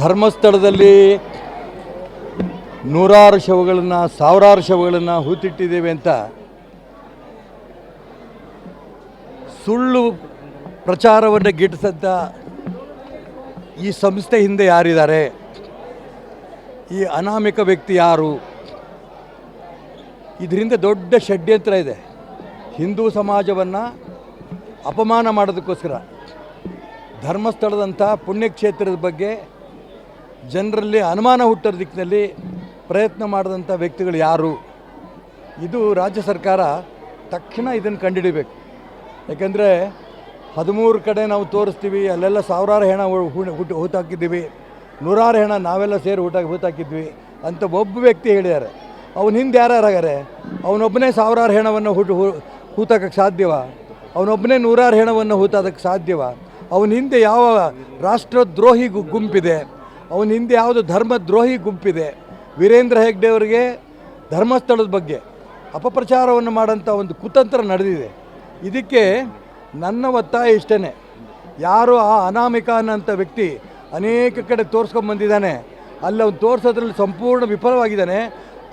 ಧರ್ಮಸ್ಥಳದಲ್ಲಿ ನೂರಾರು ಶವಗಳನ್ನು, ಸಾವಿರಾರು ಶವಗಳನ್ನು ಹೂತಿಟ್ಟಿದ್ದೇವೆ ಅಂತ ಸುಳ್ಳು ಪ್ರಚಾರವನ್ನು ಗಿಟ್ಟಿಸಂತ ಈ ಸಂಸ್ಥೆ ಹಿಂದೆ ಯಾರಿದ್ದಾರೆ? ಈ ಅನಾಮಿಕ ವ್ಯಕ್ತಿ ಯಾರು? ಇದರಿಂದ ದೊಡ್ಡ ಷಡ್ಯಂತ್ರ ಇದೆ. ಹಿಂದೂ ಸಮಾಜವನ್ನು ಅಪಮಾನ ಮಾಡೋದಕ್ಕೋಸ್ಕರ. ಧರ್ಮಸ್ಥಳದಂಥ ಪುಣ್ಯಕ್ಷೇತ್ರದ ಬಗ್ಗೆ ಜನರಲ್ಲಿ ಅನುಮಾನ ಹುಟ್ಟೋ ದಿಕ್ಕಿನಲ್ಲಿ ಪ್ರಯತ್ನ ಮಾಡಿದಂಥ ವ್ಯಕ್ತಿಗಳು ಯಾರು? ಇದು ರಾಜ್ಯ ಸರ್ಕಾರ ತಕ್ಷಣ ಇದನ್ನು ಕಂಡುಹಿಡಿಬೇಕು. ಯಾಕೆಂದರೆ ಹದಿಮೂರು ಕಡೆ ನಾವು ತೋರಿಸ್ತೀವಿ, ಅಲ್ಲೆಲ್ಲ ಸಾವಿರಾರು ಹೆಣ ಹುಟ್ಟು ಹೂತಾಕಿದ್ದೀವಿ, ನೂರಾರು ಹೆಣ ನಾವೆಲ್ಲ ಸೇರಿ ಊಟ ಹೂತಾಕಿದ್ವಿ ಅಂತ ಒಬ್ಬ ವ್ಯಕ್ತಿ ಹೇಳಿದ್ದಾರೆ. ಅವನ ಹಿಂದೆ ಯಾರ್ಯಾರಾಗಾರೆ ಅವನೊಬ್ಬನೇ ಸಾವಿರಾರು ಹೆಣವನ್ನು ಹುಟ್ಟು ಹೂ ಹೂತಾಕಕ್ಕೆ ಸಾಧ್ಯವ? ಅವನೊಬ್ಬನೇ ನೂರಾರು ಹೆಣವನ್ನು ಹೂತಾದಕ್ಕೆ ಸಾಧ್ಯವ? ಅವನ ಹಿಂದೆ ಯಾವ ರಾಷ್ಟ್ರದ್ರೋಹಿ ಗುಂಪಿದೆ? ಅವನ ಹಿಂದೆ ಯಾವುದು ಧರ್ಮದ್ರೋಹಿ ಗುಂಪಿದೆ. ವೀರೇಂದ್ರ ಹೆಗ್ಡೆ ಅವರಿಗೆ ಧರ್ಮಸ್ಥಳದ ಬಗ್ಗೆ ಅಪಪ್ರಚಾರವನ್ನು ಮಾಡೋಂಥ ಒಂದು ಕುತಂತ್ರ ನಡೆದಿದೆ. ಇದಕ್ಕೆ ನನ್ನ ಒತ್ತಾಯ ಇಷ್ಟೇ ಯಾರು ಆ ಅನಾಮಿಕ ಅನ್ನೋಂಥ ವ್ಯಕ್ತಿ ಅನೇಕ ಕಡೆ ತೋರಿಸ್ಕೊಂಬಂದಿದ್ದಾನೆ ಅಲ್ಲಿ ಅವನು ತೋರಿಸೋದ್ರಲ್ಲಿ ಸಂಪೂರ್ಣ ವಿಫಲವಾಗಿದ್ದಾನೆ.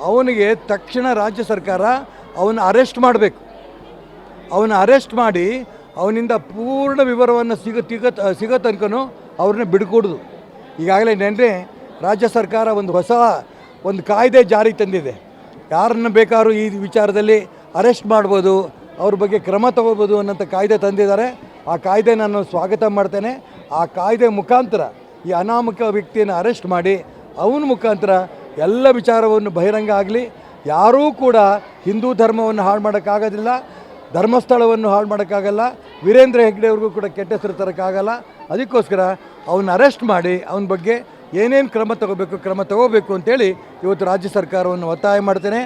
ಅವನಿಗೆ ತಕ್ಷಣ ರಾಜ್ಯ ಸರ್ಕಾರ ಅವನ ಅರೆಸ್ಟ್ ಮಾಡಬೇಕು. ಅವನ ಅರೆಸ್ಟ್ ಮಾಡಿ ಅವನಿಂದ ಪೂರ್ಣ ವಿವರವನ್ನು ಸಿಗ ಸಿಗ ಸಿಗೋ ತನಕನೂ ಅವ್ರನ್ನ ಬಿಡ್ಕೊಡ್ದು. ಈಗಾಗಲೇ ನೆನ್ನೆ ರಾಜ್ಯ ಸರ್ಕಾರ ಒಂದು ಹೊಸ ಒಂದು ಕಾಯ್ದೆ ಜಾರಿ ತಂದಿದೆ. ಯಾರನ್ನು ಬೇಕಾದ್ರೂ ಈ ವಿಚಾರದಲ್ಲಿ ಅರೆಸ್ಟ್ ಮಾಡ್ಬೋದು, ಅವ್ರ ಬಗ್ಗೆ ಕ್ರಮ ತಗೋಬೋದು ಅನ್ನೋಂಥ ಕಾಯ್ದೆ ತಂದಿದ್ದಾರೆ. ಆ ಕಾಯ್ದೆ ನಾನು ಸ್ವಾಗತ ಮಾಡ್ತೇನೆ. ಆ ಕಾಯ್ದೆ ಮುಖಾಂತರ ಈ ಅನಾಮಕ ವ್ಯಕ್ತಿಯನ್ನು ಅರೆಸ್ಟ್ ಮಾಡಿ, ಅವನ ಮುಖಾಂತರ ಎಲ್ಲ ವಿಚಾರವನ್ನು ಬಹಿರಂಗ ಆಗಲಿ. ಯಾರೂ ಕೂಡ ಹಿಂದೂ ಧರ್ಮವನ್ನು ಹಾಳು ಮಾಡೋಕ್ಕಾಗೋದಿಲ್ಲ. ಧರ್ಮಸ್ಥಳವನ್ನು ಹಾಳು ಮಾಡೋಕ್ಕಾಗಲ್ಲ, ವೀರೇಂದ್ರ ಹೆಗ್ಡೆ ಅವ್ರಿಗೂ ಕೂಡ ಕೆಟ್ಟ ಹೆಸರು ತರೋಕ್ಕಾಗಲ್ಲ. ಅದಕ್ಕೋಸ್ಕರ ಅವನ್ನ ಅರೆಸ್ಟ್ ಮಾಡಿ, ಅವನ ಬಗ್ಗೆ ಏನೇನು ಕ್ರಮ ತಗೋಬೇಕು ಕ್ರಮ ತಗೋಬೇಕು ಅಂತೇಳಿ ಇವತ್ತು ರಾಜ್ಯ ಸರ್ಕಾರವನ್ನು ಒತ್ತಾಯ ಮಾಡ್ತೇನೆ.